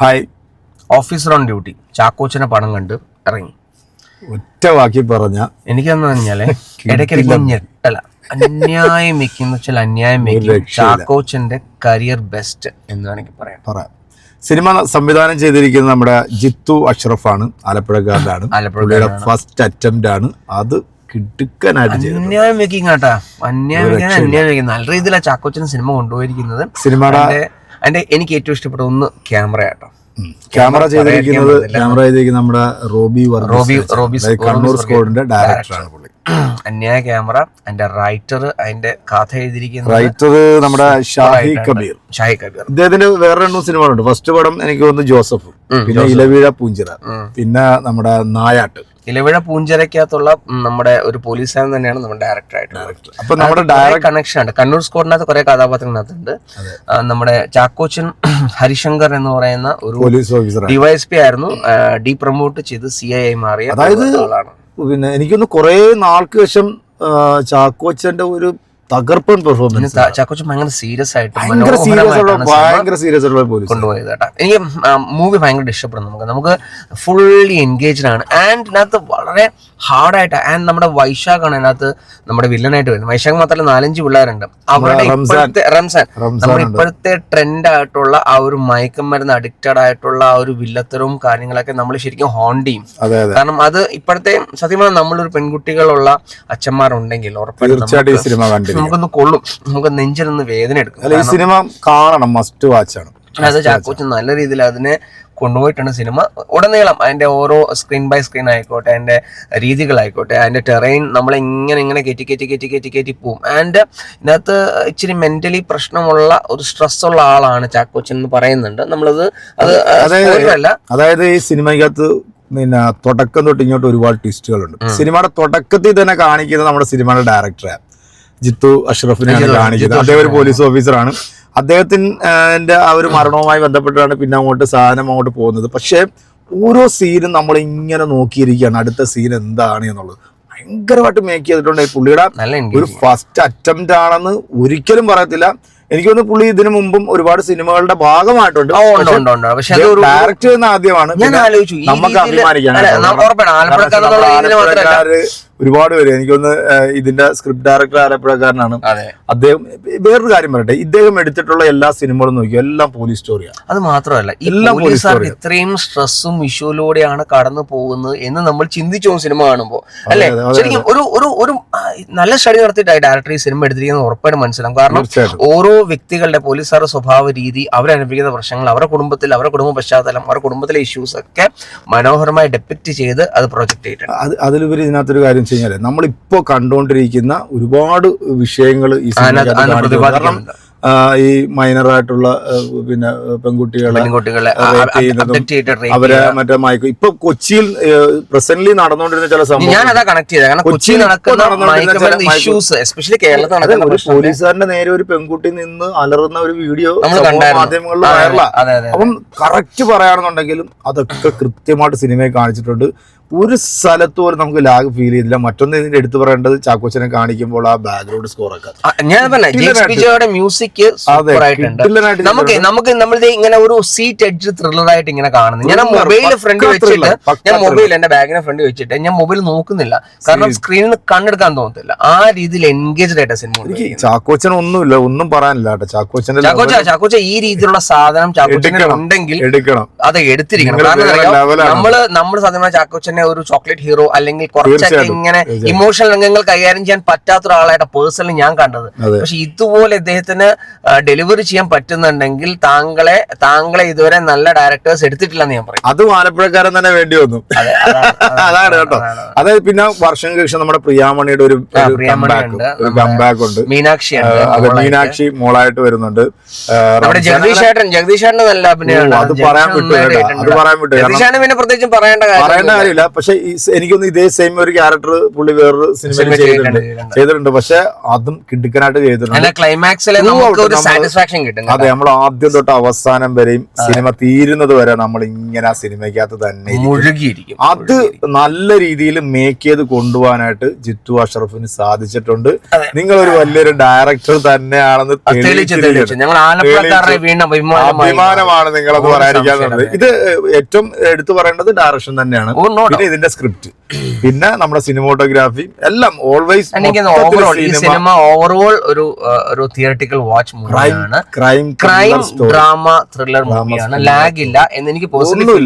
Hi officer on duty ചാക്കോച്ചനെ പണം കണ്ട് ഇറങ്ങി. ഒറ്റ വാക്കി പറഞ്ഞ എനിക്കെന്ന് പറഞ്ഞാലേ? ഇടയ്ക്കിടയ്ക്ക് ഞെട്ടല. അന്യായം വെക്കുന്ന വെച്ചാൽ അന്യായം വെക്കും. ചാക്കോച്ചന്റെ കരിയർ ബെസ്റ്റ് എന്ന് വേണമെങ്കിൽ പറയാം. പറയാം സിനിമ സംവിധാനം ചെയ്തിരിക്കുന്നത് നമ്മുടെ ജിത്തു അഷ്റഫാണ്. ആലപ്പുഴക്കാരനാണ്. ആലപ്പുഴയുടെ ഫസ്റ്റ് അറ്റംപ്റ്റ് ആണ്. അത് കിടുക്കനായിട്ട് അന്യായം വെക്കും കേട്ടാ അന്യായം അന്യായം വെക്കും നല്ല രീതിയിലാണ് ചാക്കോച്ചൻ സിനിമ കൊണ്ടുപോയിരിക്കുന്നത്. സിനിമയുടെ അതിന്റെ അതിന്റെ എനിക്ക് ഏറ്റവും ഇഷ്ടപ്പെട്ട ഒന്ന് ക്യാമറ ആട്ടോ. ക്യാമറ ചെയ്തിരിക്കുന്നത് ക്യാമറ ചെയ്തിരിക്കുന്ന നമ്മുടെ റോബി റോബി റോബി കണ്ണൂർ സ്കോഡിന്റെ ഡയറക്ടറാണ് പുള്ളി. അന്യായ ക്യാമറ അതിന്റെ റൈറ്റർ അതിന്റെ കഥ എഴുതിയിരിക്കുന്നത് റൈറ്റർ നമ്മുടെ ഷാഹി കബീർ. ഷാഹി കബീർ. ഇദ്ദേഹത്തിന്റെ വേറെ രണ്ടു സിനിമകളുണ്ട്. ഫസ്റ്റ് പടം എനിക്ക് തോന്നുന്നു ജോസഫ്. പിന്നെ ഇലവീഴ പൂഞ്ചിറ. പിന്നെ നമ്മുടെ നായാട്ട്. ഇലവിഴ പൂഞ്ചരക്കകത്തുള്ള നമ്മുടെ ഒരു പോലീസുകാരൻ തന്നെയാണ് നമ്മുടെ ഡയറക്ടർ ആയിട്ട് അപ്പൊ നമ്മുടെ ഡയറക്ട് കണക്ഷൻ ഉണ്ട്. കണ്ണൂർ സ്കോഡിനകത്ത് കുറെ കഥാപാത്രങ്ങളകത്തുണ്ട്. നമ്മുടെ ചാക്കോച്ചൻ ഹരിശങ്കർ എന്ന് പറയുന്ന ഒരു പോലീസ് ഓഫീസർ ഡിവൈഎസ്പി ആയിരുന്നു. ഡി പ്രൊമോട്ട് ചെയ്ത് സി ഐ ആയി മാറിയ അതായത് പിന്നെ എനിക്കൊന്ന് കുറെ നാൾക്ക് ശേഷം ചാക്കോച്ചന്റെ ഒരു തകർപ്പൻ പെർഫോമൻസ് ചാക്കോച്ചൻ ഭയങ്കര സീരിയസ് ആയിട്ട് ഭയങ്കര സീരിയസ് ഭയങ്കര സീരിയസ് പോലീസ് കൊണ്ടുപോയത് കേട്ടോ. എനിക്ക് മൂവി ഭയങ്കര ഇഷ്ടപ്പെടുന്നു നമുക്ക്. നമുക്ക് ഫുള്ളി എൻഗേജ്ഡ് ആണ്. ആൻഡ് ഇതിനകത്ത് വളരെ ഹാർഡായിട്ട് ആൻഡ് നമ്മുടെ വൈശാഖാണ് അതിനകത്ത് നമ്മുടെ വില്ലനായിട്ട് വരുന്നത്. വൈശാഖ് മാത്രമല്ല നാലഞ്ച് പിള്ളേരുണ്ട്. അവരുടെ. ഇപ്പോഴത്തെ റംസാൻ. നമ്മുടെ ഇപ്പോഴത്തെ ട്രെൻഡ് ആയിട്ടുള്ള ആ ഒരു മയക്കമരുന്ന് അഡിക്റ്റഡ് ആയിട്ടുള്ള ആ ഒരു വില്ലത്തരവും കാര്യങ്ങളൊക്കെ നമ്മൾ ശരിക്കും ഹോണ്ട് ചെയ്യും. കാരണം അത് ഇപ്പോഴത്തെ സത്യം പറഞ്ഞാൽ നമ്മളൊരു പെൺകുട്ടികളുള്ള അച്ഛന്മാരുണ്ടെങ്കിൽ ഉറപ്പായിട്ടും നമുക്കൊന്ന് കൊള്ളും. നമുക്ക് നെഞ്ചിൽ നിന്ന് വേദന എടുക്കും. ഈ സിനിമ കാണണം മസ്റ്റ് വാച്ച് ആണ്. അത് ചാക്കോച്ച് നല്ല രീതിയിൽ അതിനെ കൊണ്ടുപോയിട്ടാണ് സിനിമ. ഉടനീളം അതിന്റെ ഓരോ സ്ക്രീൻ ബൈ സ്ക്രീൻ ആയിക്കോട്ടെ അതിന്റെ രീതികളായിക്കോട്ടെ അതിന്റെ ടെറൈൻ നമ്മൾ ഇങ്ങനെ ഇങ്ങനെ കയറ്റി കയറ്റി കയറ്റി കയറ്റി കയറ്റി പോവും. ആൻഡ് ഇതിനകത്ത് ഇച്ചിരി മെന്റലി പ്രശ്നമുള്ള ഒരു സ്ട്രെസ് ഉള്ള ആളാണ് ചാക്കോച്ചൻ എന്ന് പറയുന്നുണ്ട്. നമ്മളത് അത് spoiler അതായത് ഈ സിനിമയ്ക്കകത്ത് പിന്നെ തുടക്കം തൊട്ട് ഇങ്ങോട്ട് ഒരുപാട് ട്വിസ്റ്റുകളുണ്ട് സിനിമയുടെ തുടക്കത്തിൽ തന്നെ കാണിക്കുന്നത് നമ്മുടെ സിനിമയുടെ ഡയറക്ടറാണ് ജിത്തു അഷ്റഫിനെയാണ് കാണിക്കുന്നത്. അദ്ദേഹം ഒരു പോലീസ് ഓഫീസറാണ് അദ്ദേഹത്തിന്റെ ആ ഒരു മരണവുമായി ബന്ധപ്പെട്ടാണ് പിന്നെ അങ്ങോട്ട് സാധനം അങ്ങോട്ട് പോകുന്നത്. പക്ഷേ ഓരോ സീനും നമ്മൾ ഇങ്ങനെ നോക്കിയിരിക്കുകയാണ്. അടുത്ത സീൻ എന്താണ് എന്നുള്ളത്. ഭയങ്കരമായിട്ട് മേക്ക് ചെയ്തിട്ടുണ്ട് ഈ പുള്ളിയുടെ ഒരു ഫസ്റ്റ് അറ്റംപ്റ്റ് ആണെന്ന് ഒരിക്കലും പറയത്തില്ല. എനിക്ക് തോന്നുന്നു പുള്ളി ഇതിനു മുമ്പും ഒരുപാട് സിനിമകളുടെ ഭാഗമായിട്ടുണ്ട്. ചെയ്യുന്ന ആദ്യമാണ്. നമുക്ക് രീതിയിൽ ഒരുപാട് പേര് എനിക്കൊന്ന് ഇതിന്റെ സ്ക്രിപ്റ്റ് ഡയറക്ടർ ആലപ്പുഴക്കാരനാണ് അദ്ദേഹം വേറൊരു കാര്യം പറയട്ടെ. ഇദ്ദേഹം എടുത്തിട്ടുള്ള എല്ലാ സിനിമകളും നോക്കി എല്ലാം പോലീസ് സ്റ്റോറിയാണ് അത് മാത്രമല്ല എല്ലാം പോലീസുകാർക്ക്. ഇത്രയും സ്ട്രെസ്സും ഇഷ്യൂലൂടെയാണ് കടന്നു പോകുന്നത് എന്ന് നമ്മൾ ചിന്തിച്ചു സിനിമ കാണുമ്പോൾ അല്ലെ? ശരിക്കും ഒരു ഒരു ഒരു നല്ല സ്റ്റഡി നടത്തിയിട്ടായി ഡയറക്ടർ ഈ സിനിമ എടുത്തിരിക്കുന്നത് ഉറപ്പായിട്ട് മനസ്സിലാവും. കാരണം ഓരോ വ്യക്തികളുടെ പോലീസുകാരുടെ സ്വഭാവ രീതി അവരനുഭവിക്കുന്ന പ്രശ്നങ്ങൾ അവരുടെ കുടുംബത്തിൽ അവരുടെ കുടുംബ പശ്ചാത്തലം അവരുടെ കുടുംബത്തിലെ ഇഷ്യൂസ് ഒക്കെ മനോഹരമായി ഡെപ്പിക്ട് ചെയ്ത് അത് പ്രൊജക്ട് ചെയ്തിട്ടുണ്ട്. അത് അതിലുപരി ഇതിനകത്തൊരു കാര്യം വെച്ച് നമ്മൾ നമ്മളിപ്പോ കണ്ടുകൊണ്ടിരിക്കുന്ന ഒരുപാട് വിഷയങ്ങൾ ഈ. കാരണം ഈ മൈനറായിട്ടുള്ള പിന്നെ പെൺകുട്ടികളെ അവരെ മറ്റേ മയക്കും ഇപ്പൊ കൊച്ചിയിൽ പ്രസന്റ്ലി നടന്നുകൊണ്ടിരുന്ന ചില സംഭവം കൊച്ചിയിൽ ഇഷ്യൂസ് എസ്പെഷ്യലി കേരളത്തിൽ ഒരു പോലീസുകാരന്റെ നേരെ ഒരു പെൺകുട്ടി നിന്ന് അലറുന്ന ഒരു വീഡിയോ മാധ്യമങ്ങളിൽ വൈറലാ. അപ്പം കറക്റ്റ് പറയാണെന്നുണ്ടെങ്കിലും അതൊക്കെ കൃത്യമായിട്ട് സിനിമയെ കാണിച്ചിട്ടുണ്ട്. ഒരു സ്ഥലത്ത് പോലും നമുക്ക് ലാഗ് ഫീൽ ചെയ്തില്ല. മറ്റൊന്ന് ഇതിന്റെ എടുത്തു പറയേണ്ടത് ചാക്കോച്ചനെ കാണിക്കുമ്പോൾ ആ ബാക്ക്ഗ്രൗണ്ട് സ്കോർ ഒക്കെ. ഞാൻ പറഞ്ഞ മ്യൂസിക് നമുക്ക് നമുക്ക് നമ്മളിത് ഇങ്ങനെ ഒരു സീറ്റ് എഡ്ജ് ത്രില്ലർ ആയിട്ട് ഇങ്ങനെ കാണുന്നു ഞാൻ മൊബൈൽ ഫ്രണ്ട് വെച്ചിട്ട് ഞാൻ മൊബൈൽ എന്റെ ബാഗിനെ ഫ്രണ്ട് വെച്ചിട്ട് ഞാൻ മൊബൈൽ നോക്കുന്നില്ല. കാരണം സ്ക്രീനിൽ കണ്ണെടുക്കാൻ തോന്നത്തില്ല. ആ രീതിയിൽ എൻഗേജ്ഡ് ആയിട്ട് സിനിമ ചാക്കോച്ചൻ ഒന്നുമില്ല ഒന്നും പറയാനില്ല കേട്ടോ. ചാക്കോച്ചന്റെ ചാക്കോച്ച ചാക്കോച്ച ഈ രീതിയിലുള്ള സാധനം ചാക്കോച്ചന് ഉണ്ടെങ്കിൽ എടുക്കണം. അത് എടുത്തിരിക്കണം. നമ്മൾ കാരണം നമ്മൾ സാധനം സത്യമായ ചാക്കോച്ചനെ ഒരു ചോക്ലേറ്റ് ഹീറോ അല്ലെങ്കിൽ കുറച്ചൊക്കെ ഇങ്ങനെ ഇമോഷണൽ രംഗങ്ങൾ കൈകാര്യം ചെയ്യാൻ പറ്റാത്ത ഒരാളായിട്ട് പേഴ്സണലി ഞാൻ കണ്ടത്. പക്ഷെ ഇതുപോലെ ഇദ്ദേഹത്തിന് ഡെലിവറി ചെയ്യാൻ പറ്റുന്നുണ്ടെങ്കിൽ താങ്കളെ താങ്കളെ ഇതുവരെ നല്ല ഡയറക്ടേഴ്സ് എടുത്തിട്ടില്ലെന്ന് ഞാൻ പറയും. അത് ആലപ്പുഴക്കാരൻ തന്നെ വേണ്ടി വന്നു. അതാണ്, കേട്ടോ. അതായത് പിന്നെ വർഷം കഴിച്ച നമ്മുടെ പ്രിയാമണിയുടെ ഒരു ഉണ്ട്. ഒരു കംബാക്ക് ഉണ്ട്. മീനാക്ഷി. മീനാക്ഷി മോളായിട്ട് വരുന്നുണ്ട്. നമ്മുടെ ജഗദീഷ് ഏട്ടൻ ജഗദീഷ് ഏട്ടൻ നല്ല അഭിനയമാണ് അത് പറയാൻ വിട്ടു അത് പറയാൻ വിട്ടു. ജഗദീഷ് പിന്നെ പ്രത്യേകിച്ചും പറയേണ്ട പറയേണ്ട കാര്യം കാര്യമില്ല. പക്ഷെ എനിക്കൊന്നും ഇതേ സെയിം ഒരു ക്യാരക്ടർ പുള്ളി വേറൊരു സിനിമയിൽ സിനിമ ചെയ്തിട്ടുണ്ട്. ചെയ്തിട്ടുണ്ട്, പക്ഷെ അതും കിടുക്കനായിട്ട് ചെയ്തിട്ടുണ്ട്. അതെ നമ്മൾ ആദ്യം തൊട്ട് അവസാനം വരെയും സിനിമ തീരുന്നത് വരെ നമ്മൾ ഇങ്ങനെ ആ സിനിമയ്ക്കകത്ത് തന്നെ. മുഴുകിയിരിക്കും അത് നല്ല രീതിയിൽ മേക്ക് ചെയ്ത് കൊണ്ടുപോകാനായിട്ട് ജിത്തു അഷറഫിന് സാധിച്ചിട്ടുണ്ട്. നിങ്ങൾ ഒരു വലിയൊരു ഡയറക്ടർ തന്നെയാണെന്ന് അഭിമാനമാണ് നിങ്ങളത് ഒരു ഇത് ഏറ്റവും എടുത്തു പറയേണ്ടത് ഡയറക്ഷൻ തന്നെയാണ്. പിന്നെ ഇതിന്റെ സ്ക്രിപ്റ്റ്. പിന്നെ നമ്മുടെ സിനിമോട്ടോഗ്രാഫി എല്ലാം ഓൾവേസ് സിനിമ ഓവറോൾ ഒരു ഒരു തിയറട്ടിക്കൽ വാച്ച് മൂവിയാണ്. ക്രൈം ക്രൈം ഡ്രാമ ത്രില്ലർ മൂവിയാണ്. ലാഗ് ഇല്ല എന്ന് എനിക്ക്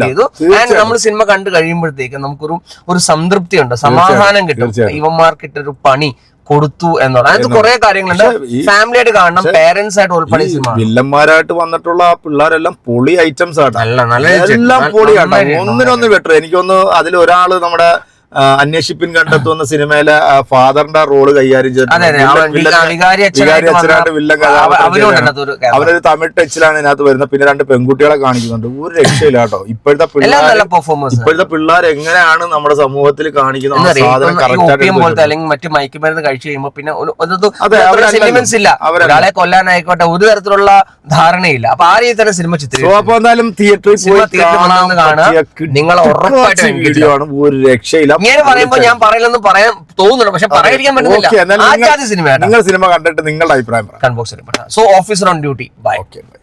ചെയ്തു. ആൻഡ് നമ്മൾ സിനിമ കണ്ടു കഴിയുമ്പോഴത്തേക്ക് നമുക്കൊരു ഒരു സംതൃപ്തി ഉണ്ട് സമാധാനം കിട്ടും. ഇവന്മാർക്കിട്ടൊരു പണി കൊടുത്തു എന്നുള്ളത് അതിനകത്ത് കുറെ കാര്യങ്ങളുണ്ട്. ഫാമിലി ആയിട്ട് കാണണം പേരൻസ് ആയിട്ട് ഉൾപ്പെടെ വില്ലന്മാരായിട്ട് വന്നിട്ടുള്ള ആ പിള്ളേരെല്ലാം പൊളി ഐറ്റംസ് ആണ് എല്ലാം പൊളിയാണ് ഒന്നിനൊന്ന് ബെറ്റർ എനിക്കൊന്ന് അതിൽ ഒരാൾ നമ്മുടെ അന്വേഷിപ്പിൻ കണ്ടെത്തുന്ന സിനിമയിലെ ഫാദറിന്റെ റോൾ കൈകാര്യം ചെയ്തിട്ടുണ്ട്. വില്ലൻ- കഥാപാത്രം ഒരു തമിഴ് ടച്ചിലാണ് ഇതിനകത്ത് വരുന്നത്. പിന്നെ രണ്ട് പെൺകുട്ടികളെ കാണിക്കുന്നുണ്ട്. ഒരു രക്ഷയില്ല കേട്ടോ. ഇപ്പോഴത്തെ പിള്ളേർ ഇപ്പോഴത്തെ പിള്ളേർ എങ്ങനെയാണ് നമ്മുടെ സമൂഹത്തിൽ കാണിക്കുന്നത് അല്ലെങ്കിൽ മറ്റു മയക്കുമരുന്ന് കഴിച്ചു കഴിയുമ്പോൾ പിന്നെ. സെന്റിമെന്റ്സ് ഇല്ല. ഒരാളെ കൊല്ലാനായിക്കോട്ടെ ഒരു തരത്തിലുള്ള ധാരണയില്ല. അപ്പൊ ആ രീതിയിൽ തന്നെ സിനിമ ചിത്രം ചിത്രീകരിച്ചു എന്തായാലും തിയേറ്ററിൽ പോയി. നിങ്ങൾ ഉറപ്പായിട്ടും വീഡിയോ ആണ്. ഒരു രക്ഷയില്ല. ഇങ്ങനെ പറയുമ്പോ ഞാൻ പറയില്ലെന്ന് പറയാൻ തോന്നുന്നുണ്ട് പക്ഷെ പറയാതിരിക്കാൻ പറ്റുന്നില്ല. സിനിമ നിങ്ങൾ- സിനിമ കണ്ടിട്ട് നിങ്ങളുടെ അഭിപ്രായം comment box so officer on duty. Bye. Okay